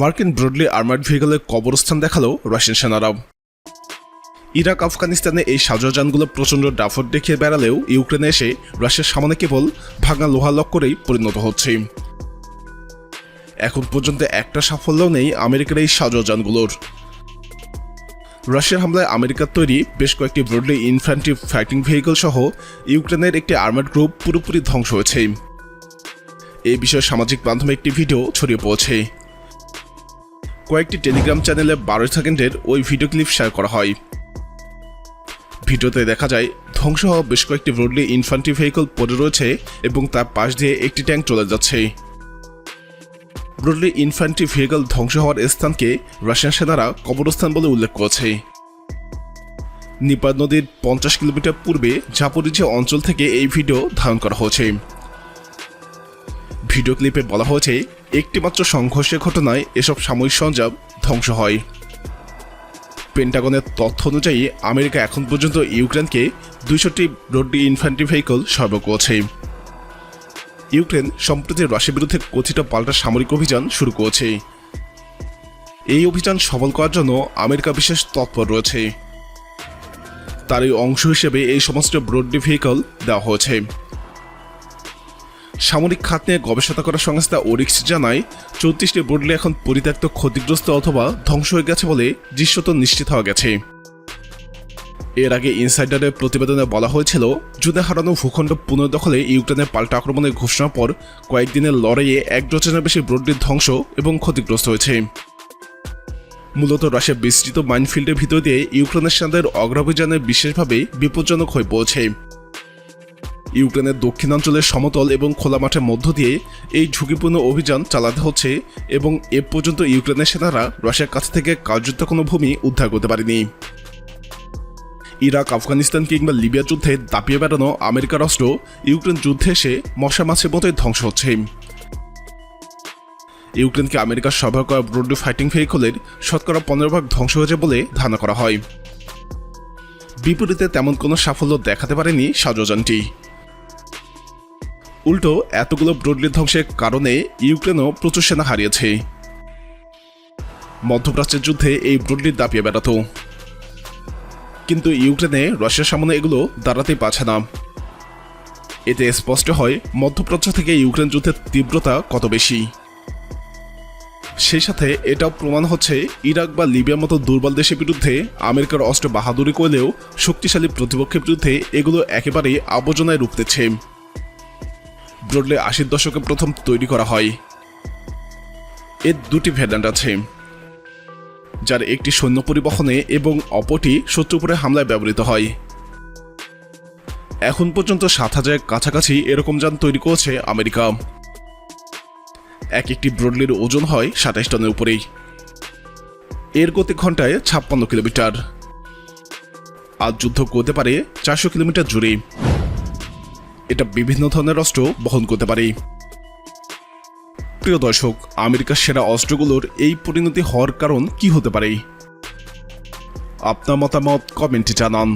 মার্কিন broadly armoured ভেহিকলের কবরস্থান দেখাল রাশিয়ান সেনারা। ইরাক, আফগানিস্তানে এই সাজোযানগুলো প্রচণ্ড ডাফট দেখিয়ে বেড়ালেও ইউক্রেনে এসে রাশিয়ার সামনে কেবল ভাঙা লোহা লক্করেই পরিণত হচ্ছে। এখন পর্যন্ত একটা সাফল্যও নেই আমেরিকার এই সাজোযানগুলোর রাশিয়ার হামলায় আমেরিকার তৈরি বেশ কয়েকটি ব্রডলি ইনফ্যান্ট্রি ফাইটিং ভেহিকল সহ ইউক্রেনের একটি আর্মার্ড গ্রুপ পুরোপুরি ধ্বংস হয়েছে। এই বিষয়ে সামাজিক মাধ্যমে একটি ভিডিও ছড়িয়ে পড়েছে। কয়েকটি টেলিগ্রাম চ্যানেলে বারো সেকেন্ডের ওই ভিডিও ক্লিপ শেয়ার করা হয়। ভিডিওতে দেখা যায়, ধ্বংস হওয়া বেশ কয়েকটি ব্রডলি ইনফ্যান্ট্রি ভেহিকল পড়ে রয়েছে এবং তার পাশ দিয়ে একটি ট্যাঙ্ক চলে যাচ্ছে। ব্রডলি ইনফ্যান্ট্রি ভেহিকল ধ্বংস হওয়ার স্থানকে রাশিয়ান সেনারা কবরস্থান বলে উল্লেখ করেছে। নিপাদ নদীর পঞ্চাশ কিলোমিটার পূর্বে ঝাপরিঝে অঞ্চল থেকে এই ভিডিও ধারণ করা হয়েছে। ভিডিও ক্লিপে বলা হয়েছে একটিমাত্র সংঘর্ষের ঘটনায় এসব সামরিক সরঞ্জাম ধ্বংস হয়। পেন্টাগনের তথ্য অনুযায়ী, আমেরিকা এখন পর্যন্ত ইউক্রেনকে দুইশোটি ব্রডলি ইনফ্যান্ট্রি ভেহিকল সরবরাহ করেছে। ইউক্রেন, সম্প্রতি রাশিয়ার বিরুদ্ধে কথিত পাল্টা সামরিক অভিযান শুরু করেছে। এই অভিযান সফল করার জন্য আমেরিকা বিশেষ তৎপর রয়েছে। তারই অংশ হিসেবে এই সমস্ত ব্রডলি ভেহিকল দেওয়া হয়েছে। সামরিক খাত নিয়ে গবেষণা করা সংস্থা ওরিক্স জানায়, চৌত্রিশটি ব্রডলি এখন পরিত্যক্ত ক্ষতিগ্রস্ত অথবা ধ্বংস হয়ে গেছে বলে দৃশ্যত নিশ্চিত হওয়া গেছে। এর আগে ইনসাইডারের প্রতিবেদনে বলা হয়েছিল, যুদ্ধে হারানো ভূখণ্ড পুনর্দখলে ইউক্রেনের পাল্টা আক্রমণের ঘোষণার পর কয়েকদিনের লড়াইয়ে এক ডজনের বেশি ব্রডলির ধ্বংস এবং ক্ষতিগ্রস্ত হয়েছে। মূলত রাশিয়া বিস্তৃত মাইনফিল্ডের ভিতর দিয়ে ইউক্রেনের সেনাদের অগ্রাভিযানে বিশেষভাবে বিপজ্জনক হয়ে পড়েছে। ইউক্রেনের দক্ষিণাঞ্চলের সমতল এবং খোলা মাঠের মধ্য দিয়ে এই ঝুঁকিপূর্ণ অভিযান চালাতে হচ্ছে এবং এ পর্যন্ত ইউক্রেনের সেনারা রাশিয়ার কাছ থেকে কার্যত কোনো ভূমি উদ্ধার করতে পারেনি। ইরাক, আফগানিস্তান কিংবা লিবিয়া যুদ্ধে দাপিয়ে বেড়ানো আমেরিকা রাষ্ট্র ইউক্রেন যুদ্ধে এসে মশা মাছের মতোই ধ্বংস হচ্ছে। ইউক্রেনকে আমেরিকার সরবরাহ করা ব্রডলি ফাইটিং ভেহিকলের শতকরা পনেরো ভাগ ধ্বংস হয়েছে বলে ধারণা করা হয়। বিপরীতে তেমন কোনো সাফল্য দেখাতে পারেনি সাজোযানটি উল্টো, এতগুলো ব্রডলি ধ্বংসের কারণে ইউক্রেনও প্রচুর সেনা হারিয়েছে। মধ্যপ্রাচ্যের যুদ্ধে এই ব্রডলি দাপিয়ে বেড়াত। কিন্তু ইউক্রেনে রাশিয়ার সামনে এগুলো দাঁড়াতেই পারছে না। এতে স্পষ্ট হয়, মধ্যপ্রাচ্য থেকে ইউক্রেন যুদ্ধের তীব্রতা কত বেশি। সেই সাথে এটাও প্রমাণ হচ্ছে, ইরাক বা লিবিয়ার মতো দুর্বল দেশের বিরুদ্ধে আমেরিকার অস্ত্র বাহাদুরি করলেও শক্তিশালী প্রতিপক্ষের বিরুদ্ধে এগুলো একেবারেই আবর্জনায় রূপ দিচ্ছে। ব্রডলে আশির দশকে প্রথম তৈরি করা হয়। এর দুটি ভ্যারিয়েন্ট আছে, যার একটি সৈন্য পরিবহনে এবং অপরটি শত্রুপুরে হামলায় ব্যবহৃত হয়। এখন পর্যন্ত সাত হাজারের কাছাকাছি এরকম যান তৈরি করেছে আমেরিকা। এক একটি ব্রডলির ওজন হয় সাতাইশ টনের উপরেই। এর গতি ঘন্টায় ছাপ্পান্ন কিলোমিটার। আর যুদ্ধ করতে পারে চারশো কিলোমিটার জুড়ে। এটা বিভিন্ন ধরনের অস্ত্র বহন করতে পারে। প্রিয় দর্শক, আমেরিকার সেরা অস্ত্রগুলোর এই পরিণতি হওয়ার কারণ কি হতে পারে? আপনার মতামত কমেন্টে জানান।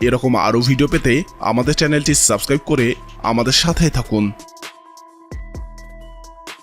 এরকম আরও ভিডিও পেতে আমাদের চ্যানেলটি সাবস্ক্রাইব করে আমাদের সাথে থাকুন।